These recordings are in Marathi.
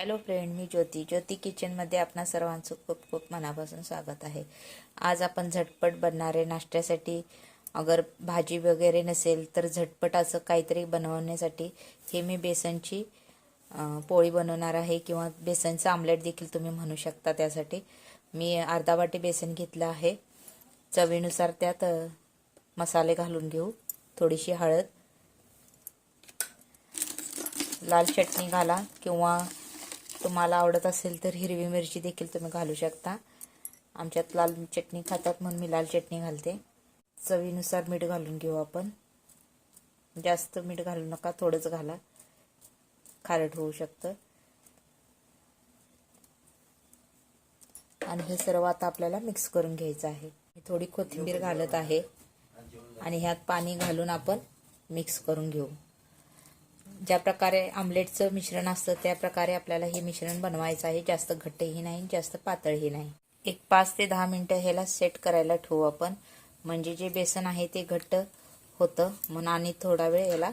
हॅलो फ्रेंड मी ज्योती. ज्योती किचनमध्ये आपणा सर्वांचं खूप खूप मनापासून स्वागत आहे. आज आपण झटपट बनणारे नाश्त्यासाठी अगर भाजी वगैरे नसेल तर झटपट असं काहीतरी बनवण्यासाठी हे मी बेसनची पोळी बनवणार आहे किंवा बेसनचं आमलेट देखील तुम्ही म्हणू शकता त्यासाठी. मी अर्धा वाटी बेसन घेतलं आहे. चवीनुसार त्यात मसाले घालून घेऊ. थोडीशी हळद. लाल चटणी घाला किंवा तुम्हाला आवडत असेल तर हिरवी मिरची देखील तुम्ही घालू शकता. आमच्यात लाल चटणी खातात म्हणून मी लाल चटणी घालते. चवीनुसार मीठ घालून घेऊ आपण. जास्त मीठ घालू नका थोडंच घाला. खारट होऊ शकतं. आणि हे सर्व आता आपल्याला मिक्स करून घ्यायचं आहे. मी थोडी कोथिंबीर घालत आहे. आणि ह्यात पाणी घालून आपण मिक्स करून घेऊ. ज्या प्रकारे आमलेटचं मिश्रण असतं त्या प्रकारे आपल्याला हे मिश्रण बनवायचं आहे. जास्त घट्टही नाही जास्त पातळही नाही. एक पाच ते दहा मिनटं ह्याला सेट करायला ठेवू आपण. म्हणजे जे बेसन आहे ते घट्ट होतं. म्हणून आणि थोडा वेळ याला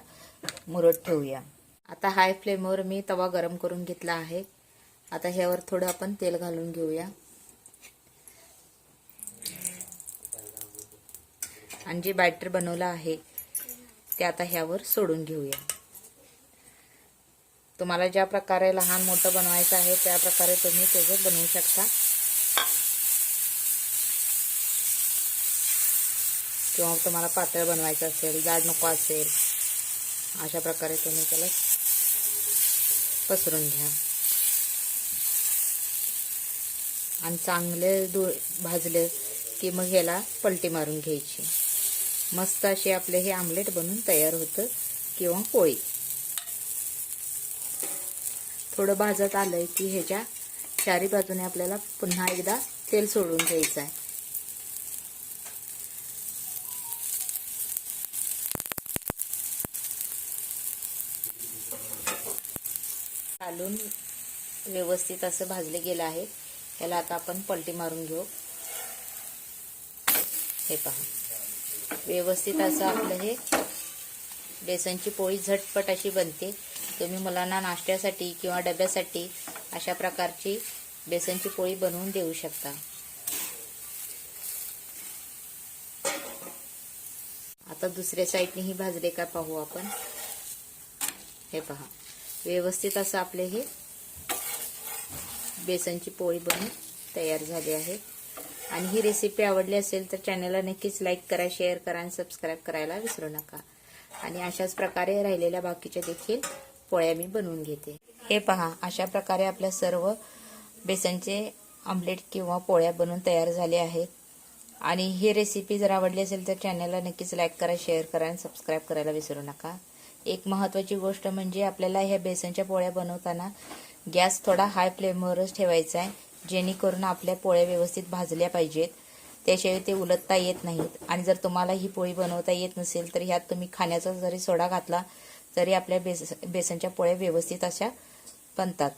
मुरत ठेवूया. आता हाय फ्लेमवर मी तवा गरम करून घेतला आहे. आता ह्यावर थोडं आपण तेल घालून घेऊया. आणि जे बॅटर बनवलं आहे ते आता ह्यावर सोडून घेऊया. तुम्हाला ज्या प्रकारे लहान मोठं बनवायचं आहे त्या प्रकारे तुम्ही त्याचं बनवू शकता. किंवा तुम्हाला पातळ बनवायचं असेल जाड नको असेल अशा प्रकारे तुम्ही त्याला पसरून घ्या. आणि चांगले दु भाजले की मग ह्याला पलटी मारून घ्यायची. मस्त असे आपले हे आमलेट बनून तयार होतं. किंवा पोळी. थोडं भाजत आलंय की ह्याच्या चारी बाजूने आपल्याला पुन्हा एकदा तेल सोडून घ्यायचं आहे. घालून व्यवस्थित असं भाजले गेलं आहे. ह्याला आता आपण पलटी मारून घेऊ. हे पहा. व्यवस्थित असं आपलं हे बेसनची पोळी झटपट अशी बनते. तुम्ही मुलांना नाश्त्यासाठी किंवा डब्यासाठी अशा प्रकारची बेसनची पोळी बनवून देऊ शकता. आता दुसऱ्या साईडनेही भाजले का पाहू आपण. हे पहा. व्यवस्थित असं आपले हे बेसनची पोळी बनवून तयार झाली आहे. आणि ही रेसिपी आवडली असेल तर चॅनलला नक्कीच लाईक करा शेअर करा आणि सबस्क्राईब करायला विसरू नका. आणि अशाच प्रकारे राहिलेल्या बाकीच्या देखील पोळ्या मी बनवून घेते. हे पहा अशा प्रकारे आपल्या सर्व बेसनचे आमलेट किंवा पोळ्या बनवून तयार झाले आहेत. आणि ही रेसिपी जर आवडली असेल तर चॅनलला नक्कीच लाईक करा शेअर करा आणि सबस्क्राईब करायला विसरू नका. एक महत्त्वाची गोष्ट म्हणजे आपल्याला ह्या बेसनच्या पोळ्या बनवताना गॅस थोडा हाय फ्लेमवरच ठेवायचा आहे जेणेकरून आपल्या पोळ्या व्यवस्थित भाजल्या पाहिजेत. त्याशिवाय ते उलटता येत नाहीत. आणि जर तुम्हाला ही पोळी बनवता येत नसेल तर ह्यात तुम्ही खाण्याचा जरी सोडा घातला तरी आपल्या बेस बेसनच्या पोळ्या व्यवस्थित अशा बनतात.